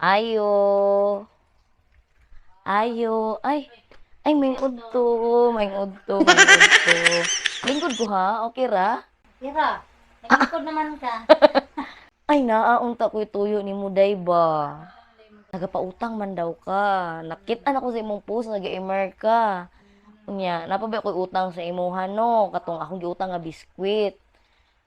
Ayo. Ayo. Ay. Ay, may udto. May udto. May udto. Lingkod ko ha? Okay ra? Tira, naglikod naman ka. Ay, naaunta ko tuyo ni Muday ba? Nagapautang man daw ka. Nakita na ko sa imong post, nag-emer ka. Unya, napabay ko utang sa imuhan no. Katong akong giutang nga biskwit.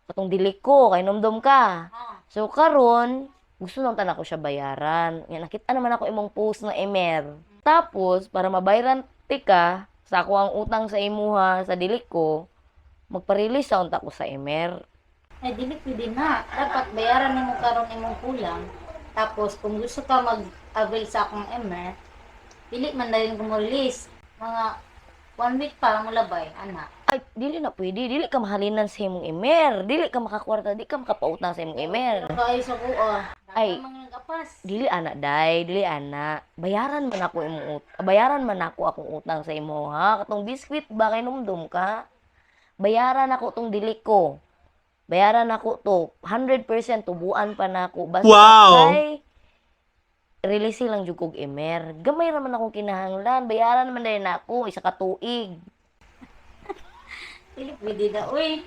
Katong dili ko, kay nomdom ka. Ah, So karon, gusto nang tanan ko siya bayaran. Nga nakita naman ako imong post na emer. Tapos para mabayaran ti ka sa ako ang utang sa imuha sa dili ko, magpa-release sa unta ko sa emer. eh dili pwede na. Dapat bayaran nimo karon imong kulang. Tapos kung gusto ka mag-avail sa akong MR, dili man na rin ko release. Mga one week pa mo labay, ana. Ay, dili na pwede. Dili ka mahalinan sa imong emer. Dili ka makakwarta. Di ka makapautang sa imong emer. Kayo sa kuha. Ay. Dili ana day, dili ana. Bayaran man ako imong ut bayaran man ako akong utang sa imo ha. Katong biskwit ba kay numdum ka? Bayaran ako tong dili ko. Bayaran ako to 100% tubuan pa nako. Basta Wow! kay release lang jud kog emer. Gamay raman akong kinahanglan. Bayaran man dai nako isa ka tuig. Dili pwede na, uy.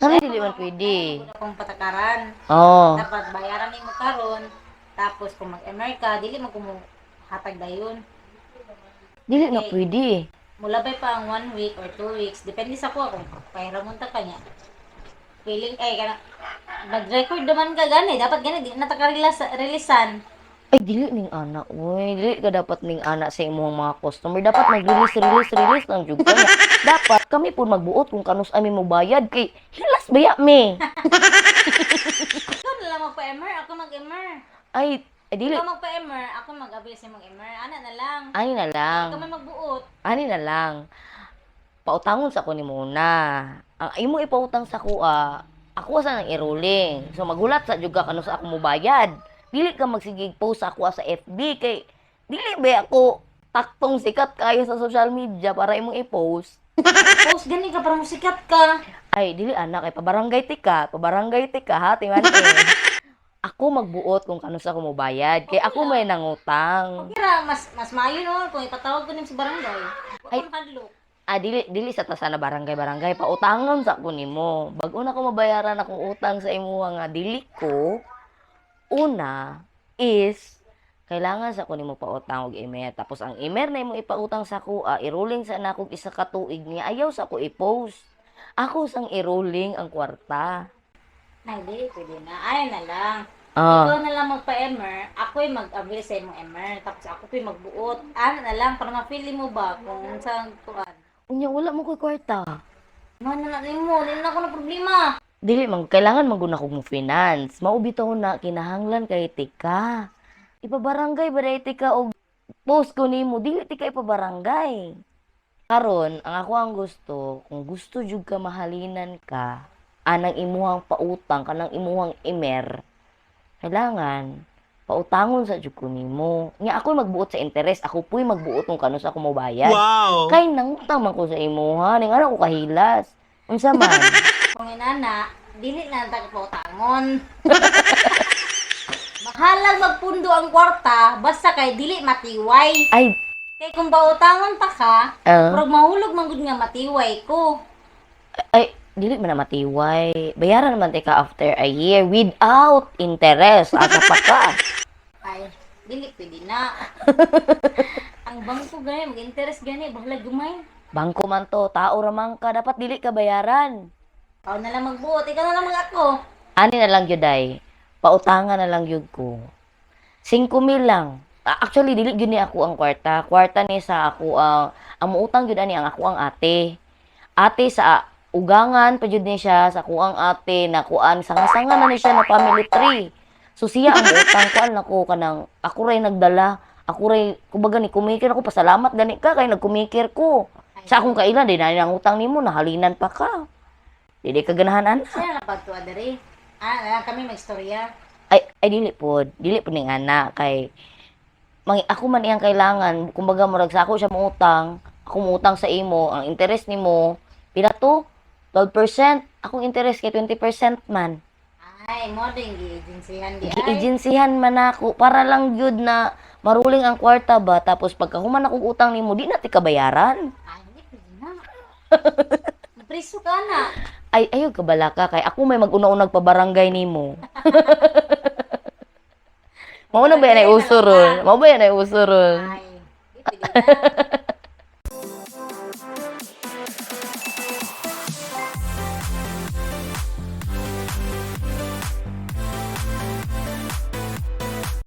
Kami dili man pwede. Akong patakaran. Oh. Dapat bayaran nimo karon. Tapos kung mag-MR ka, dili mo kumo hatag dayon. Dili na pwede. Mulabay pa ang one week or two weeks. Depende sa ko kung pahiramon ta kanya. Feeling, ay, kana, nag-record naman ka gani. Dapat gani, di na ta. Ay, dili ning ana, uy. Dili ka dapat ning ana sa imong mga customer. Dapat mag-release, release, release lang jud dapat kami po magbuot kung kanus ami mo bayad kay hilas baya me. Ikaw na lang magpa-MR, ako mag-MR. Ay, ay dili. Ikaw magpa-MR, ako mag-avail sa mag-MR. Ana na lang. Ani na lang. Ikaw magbuot. Ani na lang. Pautangon sa ko ni muna. Ang imo ipautang sa kuha, ako sa nang i-rolling. So magulat sa jud ka kanus ako mo bayad. Dili ka magsigig post sa ako sa FB kay dili ba ako taktong sikat kayo sa social media para imong i-post. Post gani ka para musikat ka. Ay, dili anak, ay pabarangay tika, pabarangay tika ha, timan. Ako magbuot kung kanus ako mo bayad. Kay ako may nangutang. Kira, mas mas maayo no kung ipatawag ko nim sa barangay. Ay. Ah, dili, dili sa tasa na barangay-barangay, pautangon sa ko nimo. Bago na ko mabayaran akong utang sa imo nga dili ko, una is kailangan sa ko nimo pautang og email. Tapos ang email na imo ipautang sa ko, ah, i-rolling sa na akong isa ka tuig niya. Ayaw sa ko i-post. Ako sang i-rolling ang kwarta. Ay, di, pwede na. Ay na lang. Ah. Ikaw na lang magpa-MR, ako'y mag-avail sa imong MR, tapos ako po'y magbuot. Ano na lang, para mapili mo ba kung saan tuan. Unya, wala mo ko'y kwarta. Ano na lang mo, hindi na ako na problema. Dili man kailangan maguna kog mo finance. Maubitaw na kinahanglan kay tika. Ipabarangay ba dai tika og post ko nimo dili tika ipabarangay. Karon, ang ako ang gusto, kung gusto jud ka mahalinan ka, anang imuhang pautang kanang imuhang imer, kailangan pautangon sa jud ko nimo. Nya ako magbuot sa interest, ako puy magbuot kung kano sa ako mo bayad. Wow! Kay nangutang man ko sa imuha, ning ano ko kahilas. Unsa man? Inana, dili na ta pautangon. Bahalang magpundo ang kwarta, basta kay dili matiway. Ay, Kay kung pautangon pa ka, ah. Pag mahulog man gud nga matiway ko. ay, dili man na matiway. Bayaran naman tika after a year without interest. Asa pa ka. Ay, dili pwede na. ang bangko gani, mag-interest gani, bahala gumay. Bangko man to, tao ramang ka. Dapat dili ka bayaran. Ikaw na lang magbuot, ikaw na lang mag ako. Ani na lang yun, day. Pautangan na lang yun ko. 5 mil lang. Ah, Actually, dili yun ni ako ang kwarta. Kwarta ni sa ako ang... ang muutang yun ani ang ako ang ate. Ate sa ugangan pa jud ni siya sa ako ang ate na kuan sanga-sanga na ni siya na family tree. So siya ang utang kuan nako kanang ako ray nagdala. Ako ray kumbaga ni kumikir ako pasalamat gani ka kay nagkumikir ko. Sa akong kailan di na ang utang nimo nahalinan pa ka. Dili ka ganahan ana. Siya na pagtuwa diri. Ah, na kami magstorya. ay ay dili po dili po ning ana kay mang ako man iyang kailangan kumbaga murag sa ako siya muutang ako muutang sa imo ang interest nimo pila to 12% akong interest kay 20% man Ay, mo din gi-agencyhan di ay. Gi-agencyhan man ako para lang gyud na maruling ang kwarta ba tapos pagka human akong utang nimo di na ti kabayaran. Ay, hindi na. Priso ka na. Ay ayo ka bala ka kay ako may mag-una-unag pa barangay nimo. Mao na ba yan ay uso ron? Mao ba yan ay uso ron? Ay.